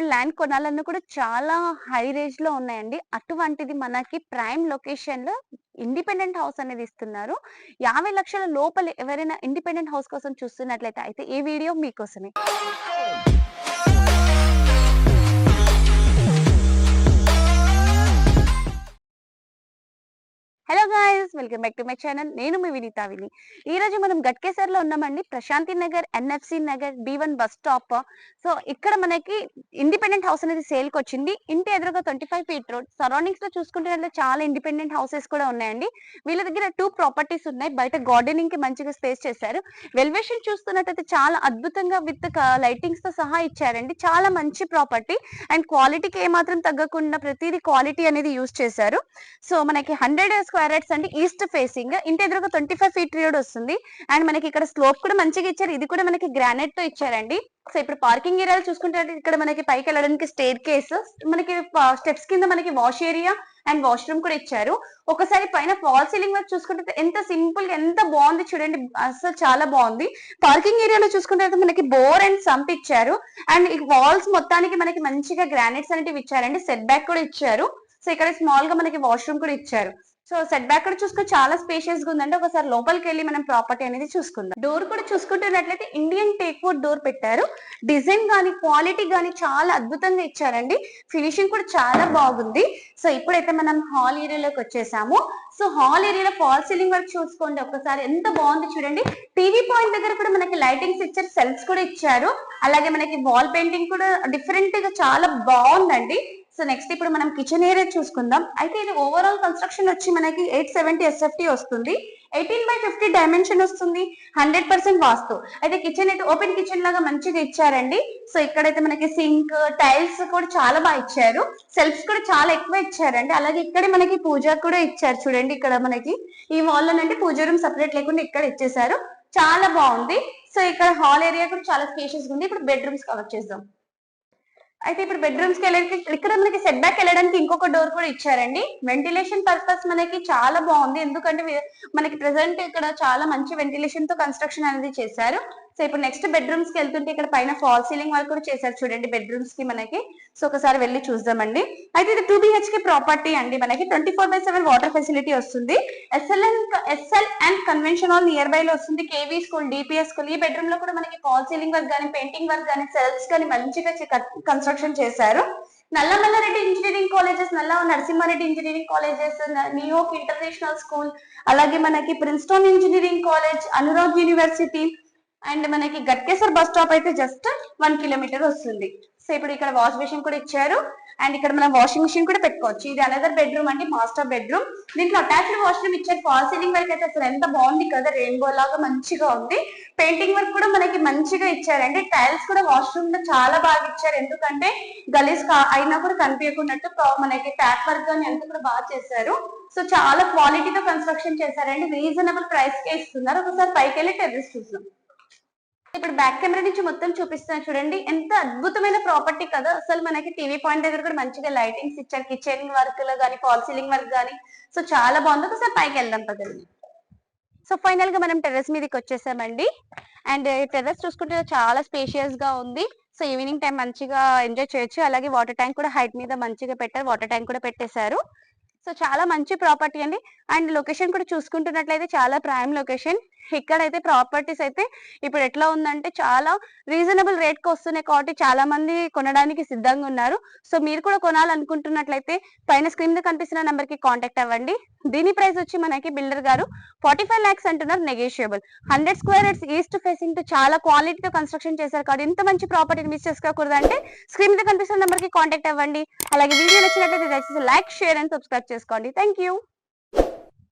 ఇప్పుడు ల్యాండ్ కొనాలన్నా కూడా చాలా హై రేంజ్లో ఉన్నాయండి. అటువంటిది మనకి ప్రైమ్ లొకేషన్లో ఇండిపెండెంట్ హౌస్ అనేది ఇస్తున్నారు. యాభై లక్షల లోపల ఎవరైనా ఇండిపెండెంట్ హౌస్ కోసం చూస్తున్నట్లయితే అయితే ఈ వీడియో మీకోసమే. Welcome back to my channel. నేను మీ వినీత విని ఈ రోజు మనం గట్కేసర్లో ఉన్నామండి. Prashanti Nagar NFC Nagar B one bus stop. So ఇక్కడ మనకి ఇండిపెండెంట్ హౌస్ అనేది సేల్కి వచ్చింది. ఇంటి ఎదురుగా ట్వంటీ ఫైవ్ ఫీట్ రోడ్. సరౌండింగ్స్లో చూసుకుంటే చాలా ఇండిపెండెంట్ హౌసెస్ కూడా ఉన్నాయండి. వీళ్ళ దగ్గర టూ ప్రాపర్టీస్ ఉన్నాయి. బయట గార్డెనింగ్కి మంచిగా స్పేస్ చేశారు. వెల్వేషన్ చూస్తున్నట్టయితే చాలా అద్భుతంగా విత్ లైటింగ్స్తో సహా ఇచ్చారండి. చాలా మంచి ప్రాపర్టీ. అండ్ క్వాలిటీకి ఏమాత్రం తగ్గకుండా ప్రతిదీ క్వాలిటీ అనేది యూజ్ చేశారు. సో మనకి హండ్రెడ్ స్క్వేర్ యార్డ్స్ అంటే ఈస్ట్ ఫేసింగ్ ఇంటి ఎదురుగా ట్వంటీ ఫైవ్ ఫీట్ రోడ్ వస్తుంది. అండ్ మనకి ఇక్కడ స్లోప్ కూడా మంచిగా ఇచ్చారు. ఇది కూడా మనకి గ్రానైట్తో ఇచ్చారండి. సో ఇప్పుడు పార్కింగ్ ఏరియాలు చూసుకుంటే ఇక్కడ మనకి పైకి వెళ్ళడానికి స్టేర్ కేస్ మనకి స్టెప్స్ కింద మనకి వాష్ ఏరియా అండ్ వాష్రూమ్ కూడా ఇచ్చారు. ఒకసారి పైన ఫాల్ సీలింగ్ వర్క్ చూసుకుంటే ఎంత సింపుల్గా ఎంత బాగుంది చూడండి. అసలు చాలా బాగుంది. పార్కింగ్ ఏరియాలో చూసుకుంటే మనకి బోర్ అండ్ సంప్ ఇచ్చారు. అండ్ ఈ వాల్స్ మొత్తానికి మనకి మంచిగా గ్రానైట్స్ అనేటివి ఇచ్చారండి. సెట్ బ్యాక్ కూడా ఇచ్చారు. సో ఇక్కడ స్మాల్గా మనకి వాష్రూమ్ కూడా ఇచ్చారు. సో సెట్ బ్యాక్ కూడా చూసుకుని చాలా స్పేషియస్గా ఉందండి. ఒకసారి లోపలికి వెళ్ళి మనం ప్రాపర్టీ అనేది చూసుకుందాం. డోర్ కూడా చూసుకుంటున్నట్లయితే ఇండియన్ టేక్ వుడ్ డోర్ పెట్టారు. డిజైన్ గానీ క్వాలిటీ గానీ చాలా అద్భుతంగా ఇచ్చారండి. ఫినిషింగ్ కూడా చాలా బాగుంది. సో ఇప్పుడైతే మనం హాల్ ఏరియాలోకి వచ్చేసాము. సో హాల్ ఏరియాలో ఫాల్ సీలింగ్ వర్క్ చూసుకోండి ఒకసారి. ఎంత బాగుంది చూడండి. టీవీ పాయింట్ దగ్గర కూడా మనకి లైటింగ్స్ ఇచ్చారు సెల్ఫ్స్ కూడా ఇచ్చారు. అలాగే మనకి వాల్ పెయింటింగ్ కూడా డిఫరెంట్గా చాలా బాగుందండి. సో నెక్స్ట్ ఇప్పుడు మనం కిచెన్ ఏరియా చూసుకుందాం. అయితే ఇది ఓవరాల్ కన్స్ట్రక్షన్ వచ్చి మనకి ఎయిట్ సెవెంటీ ఎస్ఎఫ్టీ వస్తుంది. ఎయిటీన్ బై ఫిఫ్టీ డైమెన్షన్ వస్తుంది. Hundred percent vastu. అయితే కిచెన్ అయితే ఓపెన్ కిచెన్ లాగా మంచిగా ఇచ్చారండి. సో ఇక్కడైతే మనకి సింక్ టైల్స్ కూడా చాలా బాగా ఇచ్చారు. సెల్ఫ్స్ కూడా చాలా ఎక్కువ ఇచ్చారండి. అలాగే ఇక్కడే మనకి పూజ కూడా ఇచ్చారు చూడండి ఇక్కడ మనకి. ఈ వాల్ లోనండి పూజ రూమ్ సపరేట్ లేకుండా ఇక్కడ ఇచ్చేసారు చాలా బాగుంది. సో ఇక్కడ హాల్ ఏరియా కూడా చాలా స్పేషియస్ ఉంది. ఇప్పుడు బెడ్రూమ్స్ కవర్ చేద్దాం. అయితే ఇప్పుడు బెడ్రూమ్స్కి వెళ్ళడానికి ఇక్కడ మనకి సెట్ బ్యాక్ వెళ్ళడానికి ఇంకొక డోర్ కూడా ఇచ్చారండి. వెంటిలేషన్ పర్పస్ మనకి చాలా బాగుంది. ఎందుకంటే మనకి ప్రెసెంట్ ఇక్కడ చాలా మంచి వెంటిలేషన్తో కన్స్ట్రక్షన్ అనేది చేశారు. సో ఇప్పుడు నెక్స్ట్ బెడ్రూమ్స్కి వెళ్తుంటే ఇక్కడ పైన ఫాల్ సీలింగ్ వర్క్ కూడా చేశారు చూడండి బెడ్రూమ్స్కి మనకి. సో ఒకసారి వెళ్ళి చూద్దామండి. అయితే ఇది టూ బిహెచ్కే ప్రాపర్టీ అండి. మనకి twenty four by seven water facility వస్తుంది SLN SL and convention hall near by లో వస్తుంది. కేవీ స్కూల్ డిపిఎస్ స్కూల్ ఈ బెడ్రూమ్లో కూడా మనకి ఫాల్ సీలింగ్ వర్క్ కానీ పెయింటింగ్ వర్క్ కానీ సెల్స్ కానీ మంచిగా కన్స్ట్రక్షన్ చేశారు. Nallamallareddy engineering colleges Nalla Narasimhareddy engineering colleges New York international school అలాగే మనకి Princeton engineering college Anurag university and మనకి గట్కేశ్వర్ బస్ స్టాప్ అయితే జస్ట్ వన్ కిలోమీటర్ వస్తుంది. సో ఇప్పుడు ఇక్కడ వాష్ బేసిన్ కూడా ఇచ్చారు. అండ్ ఇక్కడ మనం వాషింగ్ మిషన్ కూడా పెట్టుకోవచ్చు. ఇది అనదర్ బెడ్రూమ్ అండి మాస్టర్ బెడ్రూమ్ దీంట్లో అటాచ్డ్ వాష్రూమ్ ఇచ్చారు. ఫాల్ సీలింగ్ వర్క్ అయితే అసలు ఎంత బాగుంది కదా రెయిన్బో లాగా మంచిగా ఉంది. పెయింటింగ్ వర్క్ కూడా మనకి మంచిగా ఇచ్చారండి. టైల్స్ కూడా వాష్రూమ్లో చాలా బాగా ఇచ్చారు. ఎందుకంటే గలీజ్ అయినా కూడా కనిపించకున్నట్టు మనకి ట్యాప్ వర్క్ కానీ అంతా కూడా బాగా చేశారు. సో చాలా క్వాలిటీతో కన్స్ట్రక్షన్ చేశారండి. రీజనబుల్ ప్రైస్ కే ఇస్తున్నారు. ఒకసారి పైకి వెళ్ళి టెర్రస్ చూద్దాం. ఇప్పుడు బ్యాక్ కెమెరా నుంచి మొత్తం చూపిస్తున్నాను చూడండి. ఎంత అద్భుతమైన ప్రాపర్టీ కదా. అసలు మనకి టీవీ పాయింట్ దగ్గర కూడా మంచిగా లైటింగ్స్ ఇచ్చారు. కిచెన్ వర్క్లో కానీ ఫాల్ సీలింగ్ వర్క్ కానీ సో చాలా బాగుంది. ఒకసారి పైకి వెళ్దాం పదండి. సో ఫైనల్గా మనం టెర్రస్ మీదకి వచ్చేసామండి. అండ్ టెర్రస్ చూసుకుంటే చాలా స్పేషియస్గా ఉంది. సో ఈవినింగ్ టైం మంచిగా ఎంజాయ్ చేయొచ్చు. అలాగే వాటర్ ట్యాంక్ కూడా హైట్ మీద మంచిగా పెట్టారు. వాటర్ ట్యాంక్ కూడా పెట్టేశారు. సో చాలా మంచి ప్రాపర్టీ అండి. అండ్ లొకేషన్ కూడా చూసుకుంటున్నట్లయితే చాలా ప్రైమ్ లొకేషన్. ఇక్కడైతే ప్రాపర్టీస్ అయితే ఇప్పుడు ఎట్లా ఉందంటే చాలా రీజనబుల్ రేట్కి వస్తున్నాయి కాబట్టి చాలా మంది కొనడానికి సిద్ధంగా ఉన్నారు. సో మీరు కూడా కొనాలనుకుంటున్నట్లయితే పైన స్క్రీన్ మీద కనిపిస్తున్న నెంబర్కి కాంటాక్ట్ అవ్వండి. దీని ప్రైస్ వచ్చి మనకి బిల్డర్ గారు ఫార్టీ ఫైవ్ లాక్స్ అంటున్నారు negotiable. Hundred square it's east ఫేసింగ్తో చాలా క్వాలిటీతో కన్స్ట్రక్షన్ చేశారు కాబట్టి ఇంత మంచి ప్రాపర్టీని మిస్ చేసుకోకూడదు అంటే స్క్రీన్ మీద కనిపిస్తున్న నెంబర్కి కాంటాక్ట్ అవ్వండి. అలాగే వీడియో నచ్చినట్లయితే దయచేసి లైక్ షేర్ అండ్ సబ్స్క్రైబ్ చేసుకోండి థ్యాంక్ యూ